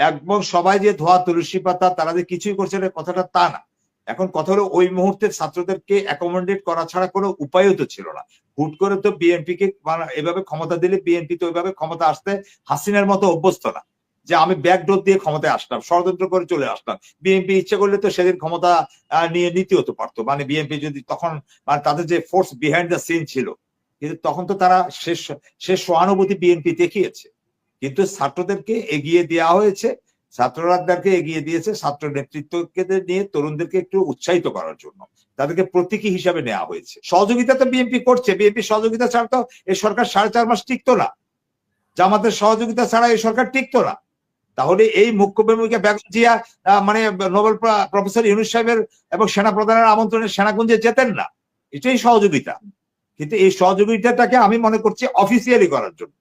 একদম সবাই যে ধোয়া তুলসী পাতা, তারা যে কিছুই করছে কথাটা তা না। এখন কথা হলো ওই মুহূর্তে ছাত্রদেরকে অ্যাকোমোডেট করা ছাড়া কোনো উপায়ও তো ছিল না। হুট করে তো বিএনপি কে মানে এভাবে ক্ষমতা দিলে বিএনপি তো ওইভাবে ক্ষমতা আসতে হাসিনার মতো অভ্যস্ত না। যে আমি ব্যাকডোর দিয়ে ক্ষমতায় আসলাম, ষড়যন্ত্র করে চলে আসলাম। বিএনপি ইচ্ছে করলে তো সেদিন ক্ষমতা নিয়ে নিতে হতে পারতো। মানে বিএনপি যদি তখন মানে তাদের যে ফোর্স বিহাইন্ড দ্য সিন ছিল, কিন্তু তখন তো তারা শেষ শেষ সহানুভূতি বিএনপি দেখিয়েছে। কিন্তু ছাত্রদেরকে এগিয়ে দেওয়া হয়েছে ছাত্ররাদেরকে এগিয়ে দিয়েছে, ছাত্র নেতৃত্বকে নিয়ে তরুণদেরকে একটু উৎসাহিত করার জন্য। তাদেরকে প্রতীকী হিসাবে নেওয়া হয়েছে। সহযোগিতা তো বিএনপি করছে, বিএনপি সহযোগিতা ছাড়া তো এই সরকার সাড়ে চার মাস টিকতো না। জামাতের সহযোগিতা ছাড়া এই সরকার টিকতো না। তাহলে এই মুখ্য ভূমিকা জিয়া মানে নোবেল প্রফেসর ইউনুস সাহেবের এবং সেনা প্রধানের আমন্ত্রণে সেনাকুঞ্জে যেতেন না। এটাই সহযোগিতা। কিন্তু এই সহযোগিতাটাকে আমি মনে করছি অফিসিয়ালি করার জন্য।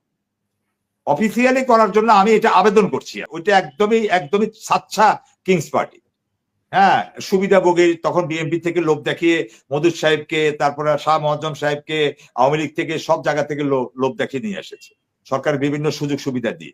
অফিসিয়ালি করার জন্য আমি এটা আবেদন করছি। ওইটা একদমই একদমই সাচ্ছা কিংস পার্টি। হ্যাঁ সুবিধাভোগী তখন বিএনপি থেকে লোক দেখিয়ে মধুর সাহেবকে তারপরে শাহ মহজ্জম সাহেবকে আওয়ামী লীগ থেকে সব জায়গা থেকে লো- লোক দেখিয়ে নিয়ে এসেছে। সরকার বিভিন্ন সুযোগ সুবিধা দিয়ে।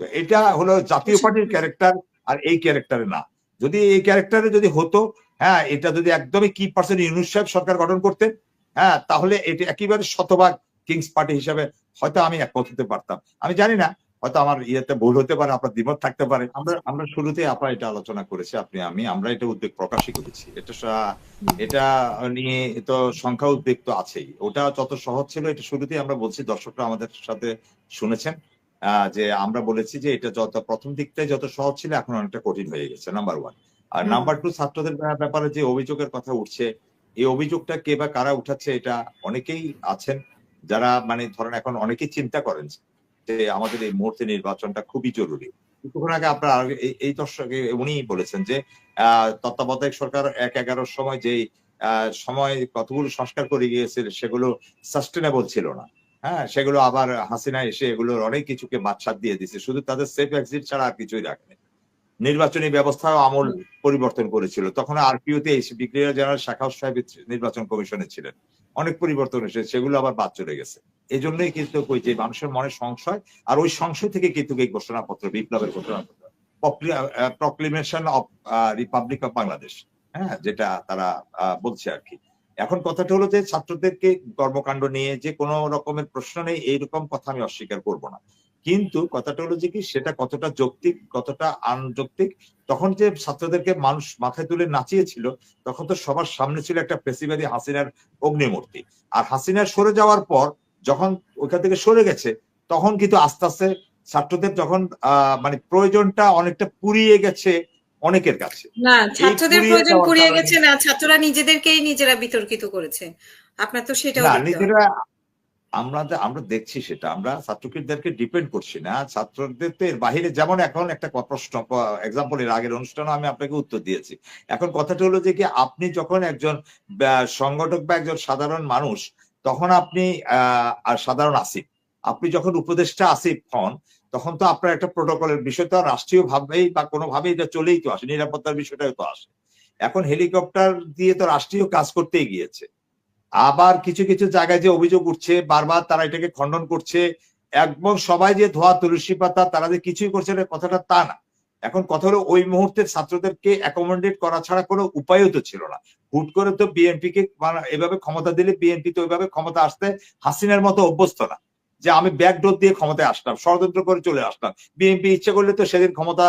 তো এটা হলো জাতীয় পার্টির ক্যারেক্টার আর এই ক্যারেক্টারে না। যদি এই ক্যারেক্টারে যদি হতো হ্যাঁ এটা যদি একদমই কি পার্সেন্ট ইউনুস সাহেব সরকার গঠন করতেন হ্যাঁ তাহলে এটা একেবারে শতভাগ কিংস পার্টি হিসাবে হয়তো আমি একমত হতে পারতাম। আমি জানি না হয়তো আমার ইয়েতে ভুল হতে পারে আপনার দ্বিমত থাকতে পারে। আমরা আমরা শুরুতে আপনার এটা আলোচনা করেছি আপনি আমি আমরা এটা উদ্বেগ প্রকাশই করেছি। এটা এটা নিয়ে তো সংখ্যা উদ্বেগ তো আছেই। ওটা যত সহজ ছিল এটা শুরুতেই আমরা বলছি দর্শকরা আমাদের সাথে শুনেছেন আহ, যে আমরা বলেছি যে এটা যত প্রথম দিকটাই যত সহজ ছিল এখন অনেকটা কঠিন হয়ে গেছে নাম্বার ওয়ান আর নাম্বার টু ছাত্রদের ব্যাপারে যে অভিযোগের কথা উঠছে এই অভিযোগটা কে বা কারা উঠাচ্ছে এটা অনেকেই আছেন। যারা মানে ধরেন এখন অনেকে চিন্তা করেন যে আমাদের এই মুহূর্তে নির্বাচনটা খুবই জরুরি। কিছুক্ষণ আগে আপনার এই- দর্শকে উনি বলেছেন যে আহ, তত্ত্বাবধায়ক সরকার এক এগারোর সময় যেই আহ, সময় কতগুলো সংস্কার করে গিয়েছিল সেগুলো সাস্টেনেবল ছিল না। হ্যাঁ সেগুলো আবার হাসিনা এসে এগুলোর অনেক কিছুকে বাদশাদ দিয়ে দিছে শুধু তাদের সেফ এক্সিট ছাড়া আর কিছুই রাখেনি। নির্বাচনী ব্যবস্থাও আমল পরিবর্তন করেছিল। তখন আর আরপিওতে ব্রিগেডিয়ার জেনারেল শাখাউস সাহেব নির্বাচন কমিশনে ছিলেন। অনেক পরিবর্তন এসেছে সেগুলো আবার বাদ চলে গেছে। এই জন্যই কিন্তু ওই যে মানুষের মনে সংশয়, আর ওই সংশয় থেকে কিন্তু এই ঘোষণাপত্র, বিপ্লবের ঘোষণাপত্র proclamation of republic of Bangladesh হ্যাঁ যেটা তারা বলছে আর কি। এখন কথাটা হলো যে ছাত্রদেরকে কর্মকাণ্ড নিয়ে যে কোনো রকমের প্রশ্ন নেই, এইরকম কথা আমি অস্বীকার করব না। কিন্তু কথাটা হলো যে কি সেটা কতটা যৌক্তিক কতটা আনযৌক্তিক? তখন যে ছাত্রদেরকে মানুষ মাথায় তুলে নাচিয়েছিল তখন তো সবার সামনে ছিল একটা পেশিবাদী হাসিনার অগ্নিমূর্তি। আর হাসিনা সরে যাওয়ার পর যখন ওইখান থেকে সরে গেছে তখন কিন্তু আস্তে আস্তে ছাত্রদের যখন আহ মানে প্রয়োজনটা অনেকটা পুরিয়ে গেছে অনেকের কাছে। না ছাত্রদের প্রয়োজন পুড়িয়ে গেছে না ছাত্ররা নিজেদেরকেই নিজেরা বিতর্কিত করেছে। আপনার তো হবে। নিজেরা আমরা আমরা দেখছি সেটা। আমরা ছাত্রদেরকে ডিপেন্ড করছি না। ছাত্রদের তো এর বাহিরে যেমন এখন একটা প্রশ্ন এক্সাম্পল এর আগের অনুষ্ঠানে আমি আপনাকে উত্তর দিয়েছি। এখন কথাটা হলো যে কি, আপনি যখন একজন সংগঠক বা একজন সাধারণ মানুষ, তখন আপনি আর সাধারণ আসিফ। আপনি যখন উপদেষ্টা আসিফ হন, তখন তো আপনার একটা প্রোটোকলের বিষয় তো রাষ্ট্রীয় ভাবেই বা কোনোভাবেই এটা চলেই তো আসে, নিরাপত্তার বিষয়টাও তো আসে। এখন হেলিকপ্টার দিয়ে তো রাষ্ট্রীয় কাজ করতেই গিয়েছে। আবার কিছু কিছু জায়গায় যে অভিযোগ উঠছে, বারবার তারা এটাকে খণ্ডন করছে, একদম সবাই যে ধোয়া তুলসী পাতা, তারা যে কিছুই করছে না, কথাটা তা না। এখন কথা হলো ওই মুহূর্তে ছাত্রদেরকে অ্যাকোমোডেট করা ছাড়া কোনো উপায়ও তো ছিল না। হুট করে তো বিএনপি কে মানে এভাবে ক্ষমতা দিলে বিএনপি তো ওইভাবে ক্ষমতা আসতে হাসিনার মতো অভ্যস্ত না। যে আমি ব্যাকডোর দিয়ে ক্ষমতায় আসলাম ষড়যন্ত্র করে চলে আসলাম বিএনপি ইচ্ছে করলে তো সেদিন ক্ষমতা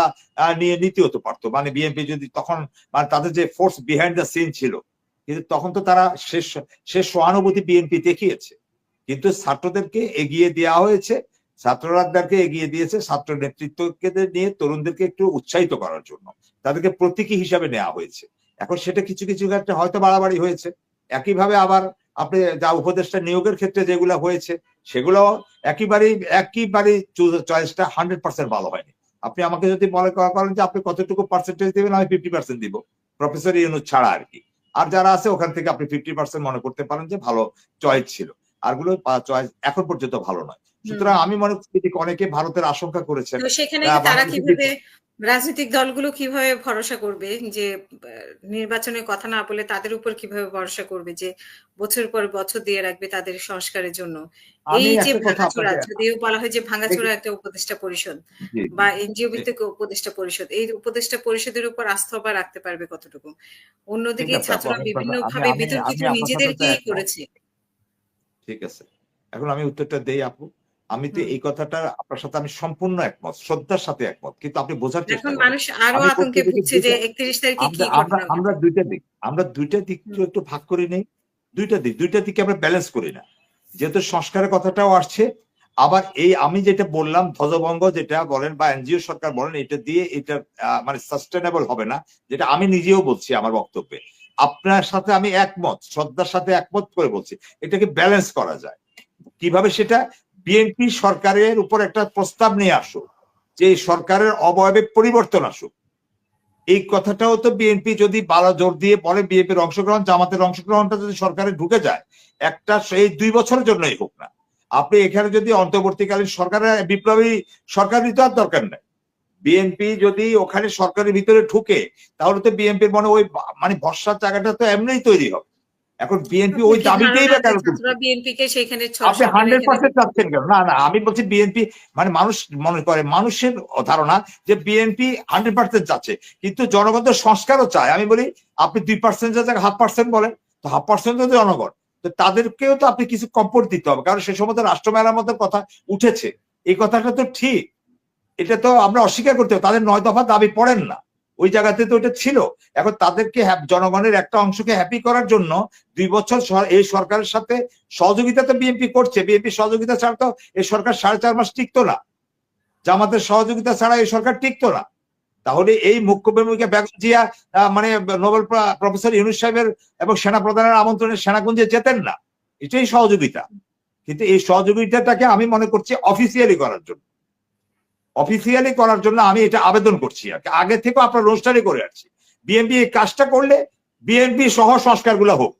নিয়ে নিতে হতে পারতো। মানে বিএনপি যদি তখন মানে তাদের যে ফোর্স বিহাইন্ড দ্য সিন ছিল কিন্তু তখন তো তারা শেষ শেষ সহানুভূতি বিএনপি দেখিয়েছে। কিন্তু ছাত্রদেরকে এগিয়ে দেওয়া হয়েছে ছাত্ররাদেরকে এগিয়ে দিয়েছে, ছাত্র নেতৃত্বকে নিয়ে তরুণদেরকে একটু উৎসাহিত করার জন্য। তাদেরকে প্রতীকী হিসাবে নেওয়া হয়েছে। এখন সেটা কিছু কিছু ক্ষেত্রে হয়তো বাড়াবাড়ি হয়েছে। একইভাবে আবার আপনি যা উপদেষ্টা নিয়োগের ক্ষেত্রে যেগুলো হয়েছে, সেগুলো একেবারেই একেবারেই চয়েসটা হান্ড্রেড পার্সেন্ট ভালো হয়নি। আপনি আমাকে যদি মনে করেন যে আপনি কতটুকু পার্সেন্টেজ দেবেন, আমি ফিফটি পার্সেন্ট দিব। প্রফেসর ইউনুস ছাড়া আর কি। আর যারা আছে ওখান থেকে আপনি ফিফটি পার্সেন্ট মনে করতে পারেন যে ভালো চয়েস ছিল। আর আরগুলো চয়েস এখন পর্যন্ত ভালো নয়। সুতরাং আমি মনে করি অনেকে ভারতের আশঙ্কা করেছেন। সেখানে তারা কীভাবে রাজনৈতিক দলগুলো কীভাবে ভরসা করবে? যে নির্বাচনের কথা না বলে তাদের উপর কীভাবে ভরসা করবে? যে বছর পর বছর দিয়ে রাখবে তাদের সংস্কারের জন্য। এই যে ভাঙাচোরা যদিও বলা হয় যে ভাঙাচোরা একটা উপদেষ্টা পরিষদ বা এনজিও ভিত্তিক উপদেষ্টা পরিষদ এই উপদেষ্টা পরিষদের উপর আস্থা বা রাখতে পারবে কতটুকু? অন্যদিকে ছাত্ররা বিভিন্ন ভাবে বিতর্কিত নিজেদেরকেই করেছে। ঠিক আছে। এখন আমি উত্তরটা দেই আপু। আমি তো এই কথাটা আপনার সাথে আমি সম্পূর্ণ একমত শ্রদ্ধার সাথে একমত কিন্তু আপনি বোঝার চেষ্টা মানুষ আরও আতঙ্কে ভুগছে যে দুইটা- একত্রিশ তারিখে কি ঘটনা আমরা দুইটা দিক আমরা দুইটা দিক। একটু ভাগ করে নেই দুইটা দিক দুইটা দিকে আমরা ব্যালেন্স করি না। যেহেতু সংস্কারের কথাটাও আসছে আবার এই আমি যেটা বললাম ধ্বজভঙ্গ যেটা বলেন বা এনজিও সরকার বলেন এটা দিয়ে এটা মানে সাস্টেনেবল হবে না যেটা আমি নিজেও বলছি আমার বক্তব্যে। আপনার সাথে আমি একমত শ্রদ্ধার সাথে একমত করে বলছি এটাকে ব্যালেন্স করা যায়। কীভাবে সেটা? বিএনপি সরকারের উপর একটা প্রস্তাব নিয়ে আসুক, যে সরকারের অবয়বে পরিবর্তন আসুক। এই কথাটাও তো বিএনপি যদি বালা জোর দিয়ে বলে বিএনপির অংশগ্রহণ, জামাতের অংশগ্রহণটা যদি সরকারে ঢুকে যায়, একটা সেই দুই বছরের জন্যই হোক না। আপনি এখানে যদি অন্তর্বর্তীকালীন সরকারের বিপ্লবী সরকারই তো আর দরকার নেই। বিএনপি যদি ওখানে সরকারের ভিতরে ঢুকে, তাহলে তো বিএনপির মনে ওই মানে ভরসার জায়গাটা তো এমনিই তৈরি হবে। এখন বিএনপি ওই দাবিতেই বা কেন তুলছে? ছাত্ররা বিএনপি কে সেখানে আপনি হান্ড্রেড পার্সেন্ট চাচ্ছেন কেন? না না আমি বলছি বিএনপি মানে মানুষ মনে করে মানুষের ধারণা যে বিএনপি হান্ড্রেড পার্সেন্ট চাচ্ছে কিন্তু জনগণ তো সংস্কারও চায়। আমি বলি আপনি দুই পার্সেন্ট জায়গায় হাফ পার্সেন্ট বলেন তো হাফ পার্সেন্ট তো জনগণ। তো তাদেরকেও তো আপনি কিছু কম্পোর্ট দিতে হবে কারণ সে সময় তো রাষ্ট্র মেরামতের কথা উঠেছে। এই কথাটা তো ঠিক। এটা তো আমরা অস্বীকার করতে হবে তাদের নয় দফা দাবি পড়েন না। ওই জায়গাতে তো এটা ছিল। এখন তাদেরকে জনগণের একটা অংশকে হ্যাপি করার জন্য দুই বছর এই সরকারের সাথে সহযোগিতা তো বিএনপি করছে। বিএনপি সহযোগিতা ছাড়া তো এই সরকার সাড়ে চার মাস টিকতো না। জামাতের সহযোগিতা ছাড়া এই সরকার টিকতো না। তাহলে এই মুখ্য ভূমিকা বেগম জিয়া আহ, মানে নোবেল প্রফেসর ইউনুস সাহেবের এবং সেনা প্রধানের আমন্ত্রণে সেনাকুঞ্জে যেতেন না। এটাই সহযোগিতা। কিন্তু এই সহযোগিতাটাকে আমি মনে করছি অফিসিয়ালি করার জন্য। অফিসিয়ালি করার জন্য আমি এটা আবেদন করছি আর। আগে থেকে আপনার অনুষ্ঠানে করে আসছি। বিএনপি এই কাজটা করলে বিএনপি সহ সংস্কারগুলো হোক।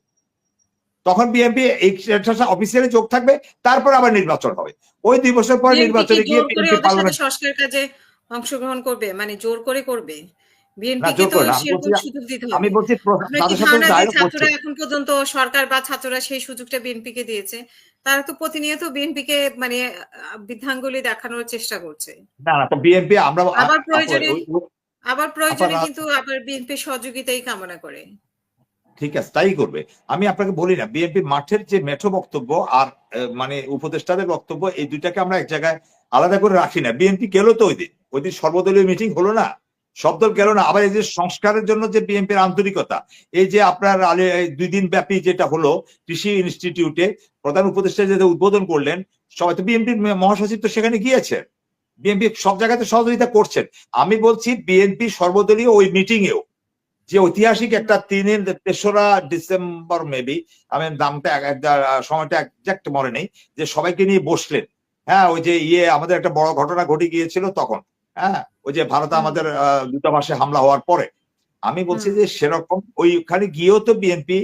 তখন বিএনপি এই অফিসিয়ালি যোগ থাকবে তারপর আবার নির্বাচন হবে। ওই দুই বছর পর নির্বাচনে গিয়ে সংস্কার কাজে অংশগ্রহণ করবে? মানে জোর করে করবে? তো সেরকম সুযোগ দিতে আমি বলছি ছাত্ররা এখন পর্যন্ত সরকার বা ছাত্ররা সেই সুযোগটা বিএনপি কে দিয়েছে? তারা তো প্রতিনিয়ত বিএনপি কে মানে বৃদ্ধাঙ্গুলি দেখানোর চেষ্টা করছে। না না বিএনপি আমরা আবার প্রয়োজনে- আবার প্রয়োজনে কিন্তু আবার বিএনপি সহযোগিতাই কামনা করে। ঠিক আছে তাই করবে। আমি আপনাকে বলি না বিএনপি মাঠের যে মেঠো বক্তব্য আর মানে উপদেষ্টাদের বক্তব্য এই দুইটাকে আমরা এক জায়গায় আলাদা করে রাখি না। বিএনপি গেল তো ওই দিন। ওই দিন সর্বদলীয় মিটিং হলো না। সব দল গেল না। আবার এই যে সংস্কারের জন্য যে বিএনপির আন্তরিকতা, এই যে আপনার দুই দিন ব্যাপী যেটা হলো কৃষি ইনস্টিটিউটে, প্রধান উপদেষ্টা যেটা উদ্বোধন করলেন, সবাই তো বিএনপির মহাসচিব তো সেখানে গিয়েছেন বিএনপি সব জায়গাতে সহযোগিতা করছেন। আমি বলছি বিএনপি সর্বদলীয় ওই মিটিং এও যে ঐতিহাসিক একটা তিনের তেসরা ডিসেম্বর মেবি আমি নামটা সময়টা একজাক্ট মনে নেই, যে সবাইকে নিয়ে বসলেন। হ্যাঁ ওই যে ইয়ে আমাদের একটা বড় ঘটনা ঘটে গিয়েছিল তখন। হ্যাঁ ওই যে ভারতে আমাদের দূতাবাসে হামলা হওয়ার পরে। আমি বলছি যে সেরকম ওইখানে গিয়েও তো বিএনপি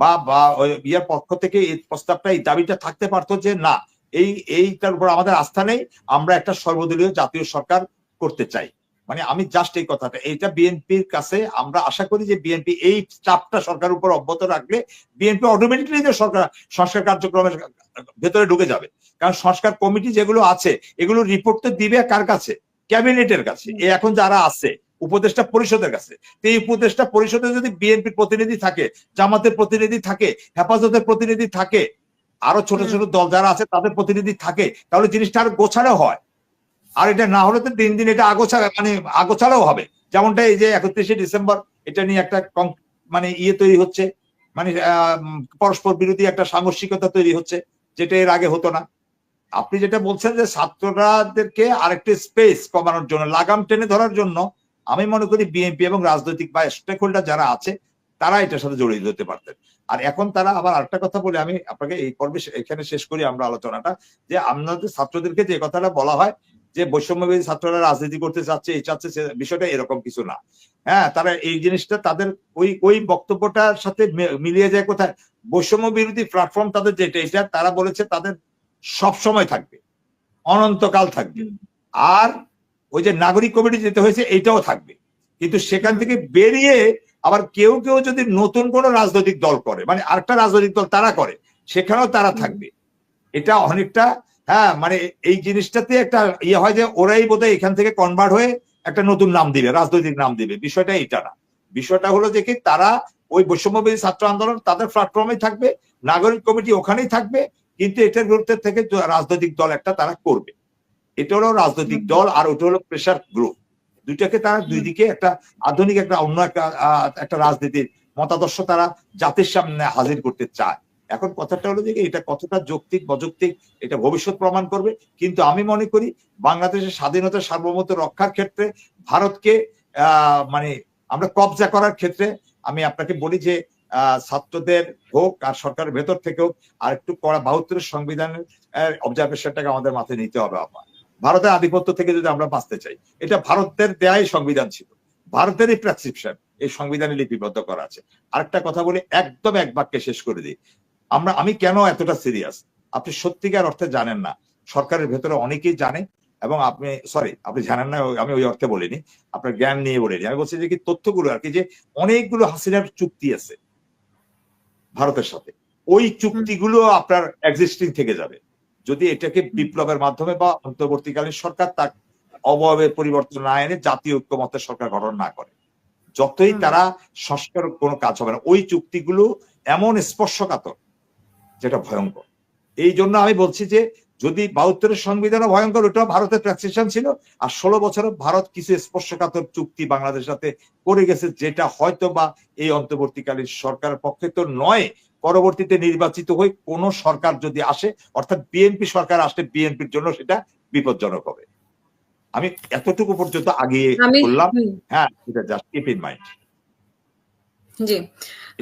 বা বা ওই ইয়ের পক্ষ থেকে এই প্রস্তাবটা এই দাবিটা থাকতে পারতো যে না এই এইটার উপর আমাদের আস্থা নেই আমরা একটা সর্বদলীয় জাতীয় সরকার করতে চাই। মানে আমি জাস্ট এই কথাটা এইটা বিএনপির কাছে আমরা আশা করি যে বিএনপি এই চাপটা সরকারের উপর অব্যাহত রাখলে বিএনপি অটোমেটিকলি যে সরকার সংস্কার কার্যক্রমের ভেতরে ঢুকে যাবে। কারণ সংস্কার কমিটি যেগুলো আছে এগুলো রিপোর্ট তো দিবে কার কাছে? ক্যাবিনেটের কাছে এখন যারা আছে উপদেষ্টা পরিষদের কাছে এই উপদেষ্টা পরিষদে যদি বিএনপির প্রতিনিধি থাকে জামাতের প্রতিনিধি থাকে হেফাজতের প্রতিনিধি থাকে আরও ছোট ছোট দল যারা আছে তাদের প্রতিনিধি থাকে তাহলে জিনিসটা আরও গোছানো হয়। আর এটা না হলে তো দিন দিন এটা আগোছা মানে আগোছাড়াও হবে। যেমনটা এই যে একত্রিশে ডিসেম্বর এটা নিয়ে একটা মানে ইয়ে তৈরি হচ্ছে মানে পরস্পর বিরোধী একটা সাংঘর্ষিকতা তৈরি হচ্ছে যেটা এর আগে হতো না। আপনি যেটা বলছেন যে ছাত্ররাদেরকে আরেকটি স্পেস কমানোর জন্য, লাগাম টেনে ধরার জন্য, আমি মনে করি বিএনপি এবং রাজনৈতিক বা স্টেক হোল্ডার যারা আছে, তারা এটার সাথে জড়িত হতে পারতেন। আর এখন তারা আবার আরেকটা কথা বলে, আমি আপনাকে এই পর্বে এখানে শেষ করি আমরা আলোচনাটা, যে আমাদের ছাত্রদেরকে যে কথাটা বলা হয়, যে বৈষম্যবাদী ছাত্ররা রাজনীতি করতে চাচ্ছে, এই চাচ্ছে বিষয়টা এরকম কিছু না। হ্যাঁ তারা এই জিনিসটা তাদের ওই ওই বক্তব্যটার সাথে মিলিয়ে যায় কোথায়? বৈষম্য বিরোধী প্ল্যাটফর্ম তাদের যেটা, এটা তারা বলেছে তাদের সব সময় থাকবে। অনন্তকাল থাকবে। আর ওই যে নাগরিক কমিটি যেতে হয়েছে এইটাও থাকবে। কিন্তু সেখান থেকে বেরিয়ে আবার কেউ কেউ যদি নতুন কোন রাজনৈতিক দল করে মানে আরেকটা রাজনৈতিক দল তারা করে সেখানেও তারা থাকবে। এটা অনেকটা হ্যাঁ মানে এই জিনিসটাতে একটা ইয়ে হয় যে ওরাই বোধহয় এখান থেকে কনভার্ট হয়ে একটা নতুন নাম দিবে রাজনৈতিক নাম দিবে। বিষয়টা এটা না। বিষয়টা হলো যে কি তারা ওই বৈষম্যবিরোধী ছাত্র আন্দোলন তাদের প্ল্যাটফর্মে থাকবে নাগরিক কমিটি ওখানেই থাকবে কিন্তু এটার বিরুদ্ধে থেকে রাজনৈতিক দল একটা তারা করবে। এটা হলো রাজনৈতিক দল আর ওটা হলো প্রেশার গ্রুপ দুইটাকে তারা দুই দিকে একটা আধুনিক একটা অন্য একটা একটা রাজনীতির মতাদর্শ তারা জাতির সামনে হাজির করতে চায়। এখন কথাটা হলো যে এটা কতটা যৌক্তিক অযৌক্তিক এটা ভবিষ্যৎ প্রমাণ করবে। কিন্তু আমি মনে করি বাংলাদেশের স্বাধীনতা সার্বভৌমত্ব রক্ষার ক্ষেত্রে ভারতকে আহ, মানে আমরা কবজা করার ক্ষেত্রে আমি আপনাকে বলি যে ছাত্রদের হোক আর সরকারের ভেতর থেকেও আর একটু কড়া বাহাত্তরের সংবিধানের অবজারভেশনটাকে আমাদের মাথায় নিতে হবে আমার ভারতের আধিপত্য থেকে যদি আমরা বাঁচতে চাই, এটা ভারতের দেয়াই সংবিধান ছিল। ভারতেরই প্রেসক্রিপশন এই সংবিধানে লিপিবদ্ধ করা আছে। আরেকটা কথা বলি, একদম এক বাক্যে শেষ করে দিই। আমরা, আমি কেন এতটা সিরিয়াস আপনি সত্যিকার অর্থে জানেন না। সরকারের ভেতরে অনেকেই জানে এবং আপনি সরি আপনি জানেন না আমি ওই অর্থে বলিনি। আপনার জ্ঞান নিয়ে বলিনি। আমি বলছি যে কি তথ্যগুলো আর কি, যে অনেকগুলো হাসিনার চুক্তি আছে। ভারতের সাথে। ওই চুক্তিগুলো আপনার এক্সিস্টিং থেকে যাবে। যদি এটাকে বিপ্লবের মাধ্যমে বা অন্তর্বর্তীকালীন সরকার তার অভাবের পরিবর্তন না এনে জাতীয় ঐক্যমতের সরকার গঠন না করে। যতই তারা সংস্কার কোনো কাজ হবে না। ওই চুক্তিগুলো এমন স্পর্শকাতর যেটা ভয়ঙ্কর। এই জন্য আমি বলছি যে যদি বাহাত্তরের সংবিধানও ভয়ঙ্কর ওটা ভারতের ট্রান্সলেশন ছিল। আর ষোলো বছরে ভারত কিছু স্পর্শকাতর চুক্তি বাংলাদেশের সাথে করে গেছে যেটা হয়তো বা এই অন্তর্বর্তীকালীন সরকারের পক্ষে তো নয়। পরবর্তীতে নির্বাচিত হয়ে কোন সরকার যদি আসে অর্থাৎ বিএনপি সরকার আসলে বিএনপির জন্য সেটা বিপজ্জনক হবে। আমি এতটুকু পর্যন্ত আগিয়ে বললাম। হ্যাঁ এটা জাস্ট কিপ ইন মাইন্ড জি।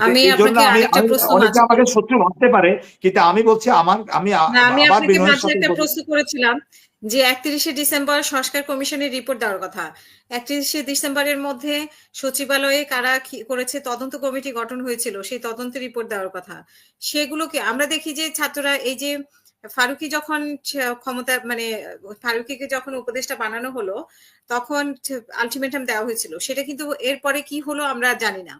আমি আপনাকে আরেকটা প্রশ্ন আমাকে শত্রু ভাবতে পারে কিন্তু আমি বলছি আমার আমি আমি আপনাকে মাঝে একটা প্রশ্ন করেছিলাম যে একত্রিশে ডিসেম্বর সংস্কার কমিশনের রিপোর্ট দেওয়ার কথা। একত্রিশে ডিসেম্বরের মধ্যে সচিবালয়ে কারা করেছে তদন্ত কমিটি গঠন হয়েছিল সেই তদন্ত রিপোর্ট দেওয়ার কথা। সেগুলোকে আমরা দেখি যে ছাত্ররা এই যে ফারুকি যখন ক্ষমতা মানে ফারুকিকে যখন উপদেষ্টা বানানো হলো তখন আলটিমেটাম দেওয়া হয়েছিল। সেটা কিন্তু এরপরে কি হলো আমরা জানি না।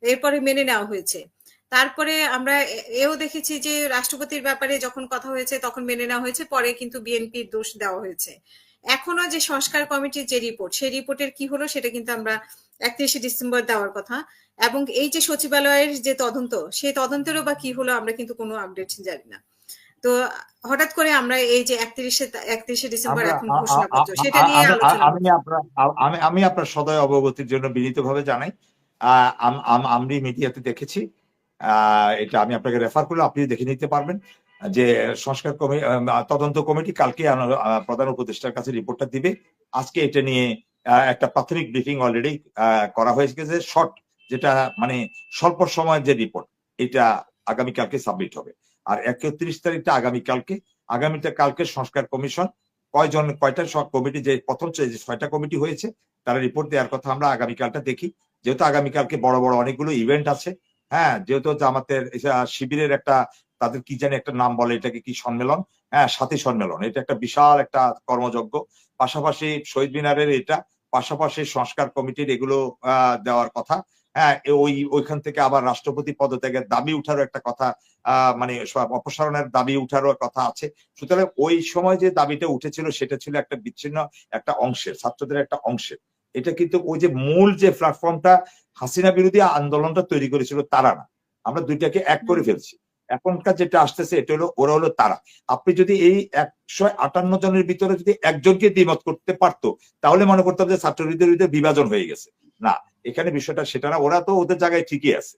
এরপরে মেনে নেওয়া হয়েছে। তারপরে আমরা এও দেখেছি যে রাষ্ট্রপতির ব্যাপারে যখন কথা হয়েছে তখন মেনে নেওয়া হয়েছে পরে কিন্তু বিএনপির দোষ দেওয়া হয়েছে। এখনও যে সংস্কার কমিটির যে রিপোর্ট সেই রিপোর্টের কি হলো সেটা কিন্তু আমরা একত্রিশে ডিসেম্বর দেওয়ার কথা। এবং এই যে সচিবালয়ের যে তদন্ত সেই তদন্তেরও বা কি হলো আমরা কিন্তু কোনো আপডেট জানি না। তো হঠাৎ করে আমরা এই যে একত্রিশে একত্রিশে ডিসেম্বর এখন ঘোষণাপত্র আ- সেটা নিয়ে আমি- আপনার আমি আপনার সদয় অবগতির জন্য বিনীতভাবে জানাই আম- আম- আমি মিডিয়াতে দেখেছি। এটা আমি আপনাকে রেফার করলে আপনি দেখে নিতে পারবেন যে সংস্কার কমিটি তদন্ত কমিটি কালকে প্রধান উপদেষ্টার কাছে রিপোর্টটা দিবে। আজকে এটা নিয়ে একটা প্রাথমিক ব্রিফিং অলরেডি করা হয়ে গেছে শর্ট যেটা মানে স্বল্প সময়ের যে রিপোর্ট এটা আগামীকালকে সাবমিট হবে। আর একত্রিশ তারিখটা আগামীকালকে আগামীটা কালকে সংস্কার কমিশন, কয়জন, কয়টা সব কমিটি যে, প্রথম যে ছয়টা কমিটি হয়েছে, তারা রিপোর্ট দেওয়ার কথা আমরা আগামীকালটা দেখি। যেহেতু আগামীকালকে বড় বড় অনেকগুলো ইভেন্ট আছে হ্যাঁ যেহেতু আমাদের শিবিরের একটা, তাদের কি জানি একটা নাম বলে, এটাকে কি সম্মেলন? হ্যাঁ সাথী সম্মেলন। এটা একটা বিশাল একটা কর্মযজ্ঞ। পাশাপাশি শহীদ মিনারের এটা, পাশাপাশি সংস্কার কমিটির এগুলো দেওয়ার কথা। হ্যাঁ ওই, ওইখান থেকে আবার রাষ্ট্রপতি পদত্যাগের দাবি উঠারও একটা কথা মানে অপসারণের দাবি উঠারও কথা আছে। সুতরাং ওই সময় যে দাবিটা উঠেছিল, সেটা ছিল একটা বিচ্ছিন্ন একটা অংশের, ছাত্রদের একটা অংশের। এটা কিন্তু ওই যে মূল যে প্ল্যাটফর্মটা হাসিনা বিরোধী আন্দোলনটা তৈরি করেছিল তারা না। আমরা দুইটাকে এক করে ফেলছি। এখনকার যেটা আসতেছে এটা হলো ওরা হলো তারা। আপনি যদি এই একশো আটান্ন জনের ভিতরে যদি একজনকে দ্বিমত করতে পারতো তাহলে মনে করতাম যে ছাত্রলীগদের ভিতরে বিভাজন হয়ে গেছে। না এখানে বিষয়টা সেটা না ওরা তো ওদের জায়গায় ঠিকই আছে।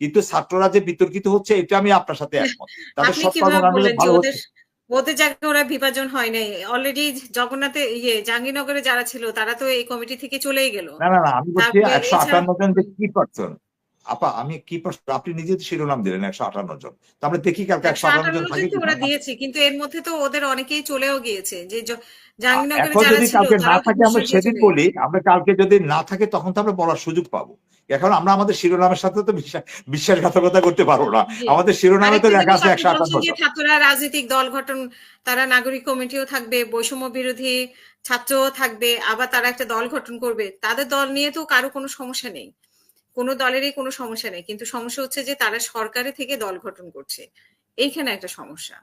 কিন্তু ছাত্ররা যে বিতর্কিত হচ্ছে এটা আমি আপনার সাথে একমত। তাদের সব ভালো হচ্ছে ওদের জায়গায় ওরা বিভাজন হয় নাই। অলরেডি জগন্নাথে ইয়ে জাহাঙ্গীরনগরে যারা ছিল তারা তো এই কমিটি থেকে চলেই গেল। না না না আমি বলছি একশো আটান্ন জন যে কি পার্সন আপা আমি কি পার্সন আপনি নিজে তো শিরোনাম দিলেন একশো আটান্ন জন। তো আমরা দেখি কালকে একশো আটান্ন জন থাকে ওরা দিয়েছে কিন্তু এর মধ্যে তো ওদের অনেকেই চলেও গিয়েছে। যে জাহাঙ্গীরনগরে যারা যদি কালকে না থাকে আমরা সেদিন বলি আমরা কালকে যদি না থাকে তখন তো আমরা বলার সুযোগ পাবো। এখন আমরা আমাদের শিরোনামের সাথে তো বিশ্বাস বিশ্বাসঘাতকতা করতে পারব না। আমাদের শিরোনামে তো লেখা আছে একশো আটান্ন ছাত্ররা রাজনৈতিক দল গঠন তারা নাগরিক কমিটিও থাকবে বৈষম্য বিরোধী ছাত্রও থাকবে আবার তারা একটা দল গঠন করবে তাদের দল নিয়ে তো কারও কোনো সমস্যা নেই। কোনো দলেরই কোনো সমস্যা নেই। কিন্তু সমস্যা হচ্ছে যে তারা সরকারে থেকে দল গঠন করছে। এইখানে একটা সমস্যা।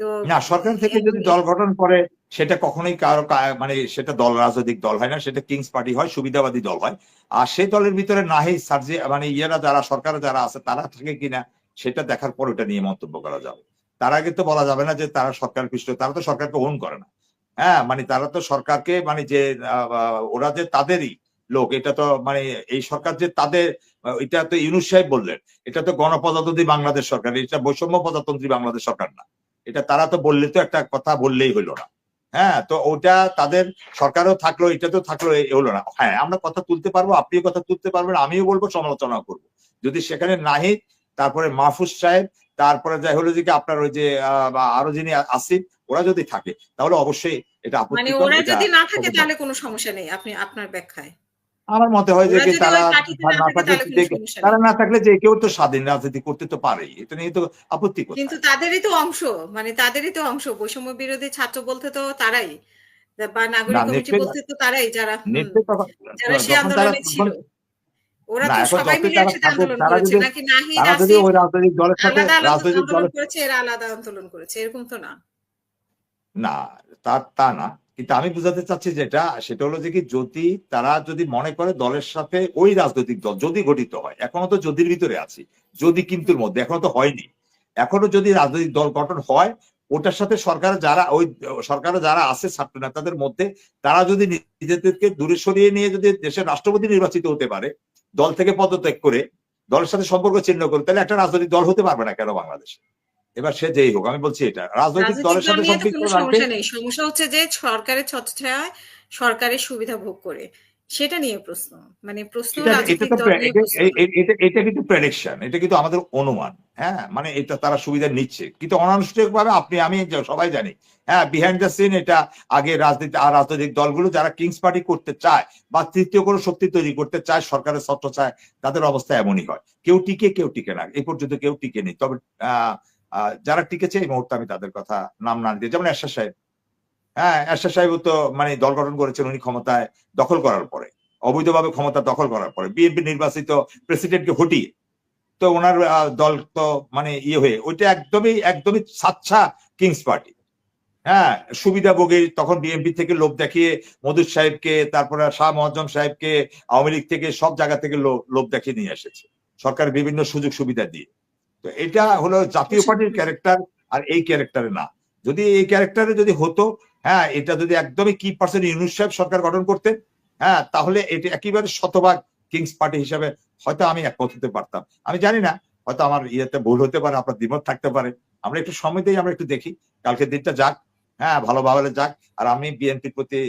তো না সরকার থেকে যদি দল গঠন করে সেটা কখনোই কারও মানে সেটা দল রাজনৈতিক দল হয় না সেটা কিংস পার্টি হয় সুবিধাবাদী দল হয়। আর সেই দলের ভিতরে নাহি সার্জি মানে ইয়েরা যারা সরকারে যারা আছে তারা থাকে কিনা সেটা দেখার পর ওটা নিয়ে মন্তব্য করা যাবে। তার আগে তো বলা যাবে না যে তারা সরকার পৃষ্ঠ তারা তো সরকারকে ওন করে না। হ্যাঁ মানে তারা তো সরকারকে মানে যে ওরা যে তাদেরই লোক এটা তো মানে এই সরকার যে তাদের এটা তো ইউনুস সাহেব বললেন এটা তো গণপ্রজাতন্ত্রী বাংলাদেশ সরকার এটা বৈষম্য প্রজাতন্ত্রী বাংলাদেশ সরকার না। এটা তারা তো বললে তো একটা কথা বললেই হইল না। হ্যাঁ তো ওটা তাদের সরকারও থাকল এটা তো থাকল হলো না। হ্যাঁ আমরা কথা তুলতে পারব আপনিও কথা তুলতে পারবেন আমিও বলব সমালোচনা করব। যদি সেখানে নাহিদ তারপরে মাহফুজ সাহেব তারপরে যাই হলো যে আপনার ওই যে আরও যিনি আসিফ ওরা যদি থাকে তাহলে অবশ্যই এটা মানে ওরা যদি না থাকে তাহলে কোনো সমস্যা নেই আপনি আপনার ব্যাখ্যায়। আমার মতে হয় যে তারা না থাকলে যে- তারা না থাকলে যে কেউ তো স্বাধীন রাজনীতি করতে তো পারেই। এটা নিয়ে তো আপত্তি? কিন্তু তাদেরই তো অংশ মানে তাদেরই তো অংশ। বৈষম্য বিরোধী ছাত্র বলতে তো তারাই। বা নাগরিক কমিটি বলতে তো তারাই যারা যারা সেই আন্দোলনে ছিল। ওরা তো সবাই মিলে একসাথে আন্দোলন করেছে। নাকি তারা যদি ওই রাজনৈতিক দলের সাথে আলাদা আলাদা রাজনৈতিক আন্দোলন করেছে এরা আলাদা আন্দোলন করেছে। এরকম তো না। না তা তা না। কিন্তু আমি বুঝাতে চাচ্ছি যেটা, সেটা হলো যে কি যদি তারা যদি মনে করে দলের সাথে ওই রাজনৈতিক দল যদি গঠিত হয়, এখনও তো যদির ভিতরে আছি, যদি কিন্তুর মধ্যে, এখনও তো হয়নি। এখনও যদি রাজনৈতিক দল গঠন হয়, ওটার সাথে সরকার যারা, ওই সরকারে যারা আছে ছাত্র নেতাদের মধ্যে, তারা যদি নিজেদেরকে দূরে সরিয়ে নিয়ে যদি দেশের রাষ্ট্রপতি নির্বাচিত হতে পারে, দল থেকে পদত্যাগ করে, দলের সাথে সম্পর্ক চিহ্ন করে, তাহলে একটা রাজনৈতিক দল হতে পারবে না কেন বাংলাদেশে? এবার সে যেই হোক আমি বলছি এটা। রাজনৈতিক দলের সাথে সম্পৃক্ত সমস্যা নেই। সমস্যা হচ্ছে যে সরকারের ছত্রছায়ায় সরকারের সুবিধা ভোগ করে। সেটা নিয়ে প্রশ্ন। মানে প্রশ্ন এটা কিন্তু প্রেডিকশন এটা কিন্তু আমাদের অনুমান। হ্যাঁ? মানে এটা তারা সুবিধা নিচ্ছে। কিন্তু অনানুষ্ঠানিক ভাবে আপনি আমি সবাই জানি। হ্যাঁ বিহাইন্ড দ্য সিন এটা আগে রাজনীতি আর রাজনৈতিক দলগুলো যারা কিংস পার্টি করতে চায় বা তৃতীয় কোনো শক্তি তৈরি করতে চায় সরকারের ছত্র চায় তাদের অবস্থা এমনই হয়। কেউ টিকে কেউ টিকে না। এই পর্যন্ত কেউ টিকে নেই তবে আহ, যারা টিকেছে এই মুহূর্তে আমি তাদের কথা নাম না দিয়ে, যেমন এরশাদ সাহেব। হ্যাঁ এরশাদ সাহেব তো মানে দল গঠন করেছেন উনি ক্ষমতায় দখল করার পরে, অবৈধভাবে ক্ষমতা দখল করার পরে, বিএনপি নির্বাচিত প্রেসিডেন্টকে হটিয়ে। তো ওনার দল তো মানে ইয়ে হয়ে, ওইটা একদমই একদমই সাচ্ছা কিংস পার্টি। হ্যাঁ সুবিধাভোগী তখন বিএনপি থেকে লোভ দেখিয়ে মধুর সাহেবকে, তারপরে শাহ মহাজ্জম সাহেবকে, আওয়ামী লীগ থেকে সব জায়গা থেকে লো- লোভ দেখিয়ে নিয়ে এসেছে। সরকার বিভিন্ন সুযোগ সুবিধা দিয়ে। তো এটা হলো জাতীয় পার্টির ক্যারেক্টার আর এই ক্যারেক্টারে না। যদি এই ক্যারেক্টারে যদি হতো হ্যাঁ এটা যদি একদমই কি পার্সেন্ট ইউনুস সাহেব সরকার গঠন করতেন হ্যাঁ তাহলে এটা একেবারে শতভাগ কিংস পার্টি হিসাবে হয়তো আমি একমত হতে পারতাম। আমি জানি না হয়তো আমার ইয়েতে ভুল হতে পারে আপনার দ্বিমত থাকতে পারে। আমরা একটু সময় দিয়ে আমরা একটু দেখি। কালকে দিনটা যাক হ্যাঁ ভালোভাবে যাক। আর আমি বিএনপির প্রতি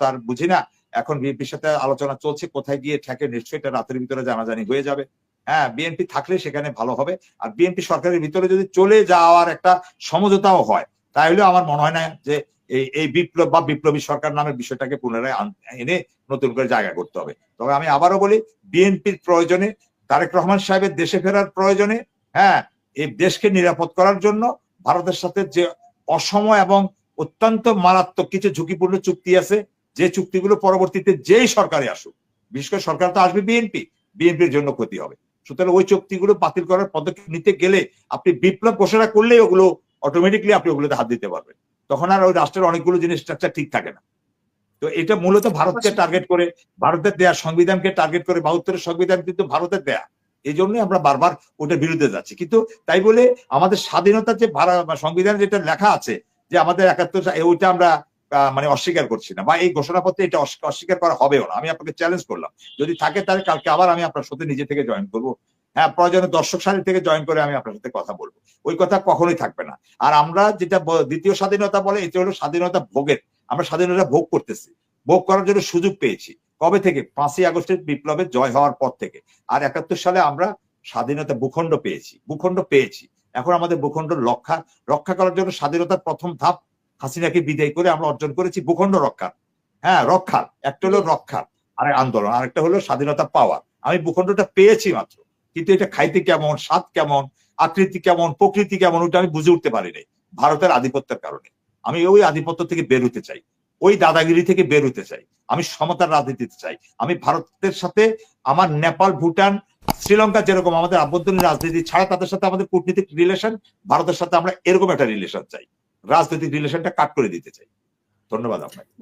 তার বুঝি না এখন বিএনপির সাথে আলোচনা চলছে কোথায় গিয়ে ঠেকে নিশ্চয়ই এটা রাতের ভিতরে জানাজানি হয়ে যাবে। হ্যাঁ বিএনপি থাকলে সেখানে ভালো হবে। আর বিএনপি সরকারের ভিতরে যদি চলে যাওয়ার একটা সমঝোতাও হয় তাহলে আমার মনে হয় না যে এই এই বিপ্লব বা বিপ্লবী সরকার নামের বিষয়টাকে পুনরায় এনে নতুন করে জায়গা করতে হবে। তবে আমি আবারও বলি বিএনপির প্রয়োজনে, তারেক রহমান সাহেবের দেশে ফেরার প্রয়োজনে হ্যাঁ এই দেশকে নিরাপদ করার জন্য ভারতের সাথে যে অসম এবং অত্যন্ত মারাত্মক কিছু ঝুঁকিপূর্ণ চুক্তি আছে, যে চুক্তিগুলো পরবর্তীতে যেই সরকারে আসুক, বিশেষ করে সরকার তো আসবে বিএনপি বিএনপির জন্য ক্ষতি হবে। সুতরাং ওই চুক্তিগুলো বাতিল করার পদক্ষেপ নিতে গেলে আপনি বিপ্লব ঘোষণা করলেই ওগুলো অটোমেটিকলি আপনি ওগুলোতে হাত দিতে পারবেন। তখন আর ওই রাষ্ট্রের অনেকগুলো জিনিস স্ট্রাকচার ঠিক থাকে না। তো এটা মূলত ভারতকে টার্গেট করে, ভারতের দেয়া সংবিধানকে টার্গেট করে, বাহাত্তরের সংবিধান কিন্তু ভারতের দেয়া। এই জন্যই আমরা বারবার ওটার বিরুদ্ধে যাচ্ছি। কিন্তু তাই বলে আমাদের স্বাধীনতার যে সংবিধানে যেটা লেখা আছে, যে আমাদের একাত্তর ওইটা আমরা মানে অস্বীকার করছি না বা এই ঘোষণাপত্রে এটা অস্বীকার করা হবেও না। আমি আপনাকে চ্যালেঞ্জ করলাম। যদি থাকে তাহলে কালকে আবার আমি আপনার সাথে নিজে থেকে জয়েন করব। হ্যাঁ প্রয়োজনে দর্শক সারি থেকে জয়েন করে আমি আপনার সাথে কথা বলব। ওই কথা কখনোই থাকবে না। আর আমরা যেটা দ্বিতীয় স্বাধীনতা বলে, এটা হলো স্বাধীনতা ভোগের। আমরা স্বাধীনতা ভোগ করতেছি। ভোগ করার জন্য সুযোগ পেয়েছি। কবে থেকে? পাঁচই আগস্টের বিপ্লবের জয় হওয়ার পর থেকে। আর একাত্তর সালে আমরা স্বাধীনতা ভূখণ্ড পেয়েছি। ভূখণ্ড পেয়েছি। এখন আমাদের ভূখণ্ড রক্ষা রক্ষা করার জন্য স্বাধীনতার প্রথম ধাপ হাসিনাকে বিদায় করে আমরা অর্জন করেছি ভূখণ্ড রক্ষার। হ্যাঁ রক্ষার। একটা হলো রক্ষার আর আন্দোলন, আরেকটা হলো স্বাধীনতা পাওয়ার। আমি ভূখণ্ডটা পেয়েছি মাত্র, কিন্তু এটা খাইতে কেমন, স্বাদ কেমন, আকৃতি কেমন, প্রকৃতি কেমন, ওটা আমি বুঝে উঠতে পারি নাই ভারতের আধিপত্যের কারণে। আমি ওই আধিপত্য থেকে বের হতে চাই, ওই দাদাগিরি থেকে বের হতে চাই, আমি সমতার রাজনীতিতে চাই। আমি ভারতের সাথে আমার নেপাল, ভুটান, শ্রীলঙ্কা যেরকম আমাদের আভ্যন্তরীণ রাজনীতি ছাড়া তাদের সাথে আমাদের কূটনীতিক রিলেশন ভারতের সাথে আমরা এরকম একটা রিলেশন চাই। রাজনৈতিক রিলেশনটা কাট করে দিতে চাই। ধন্যবাদ আপনাকে।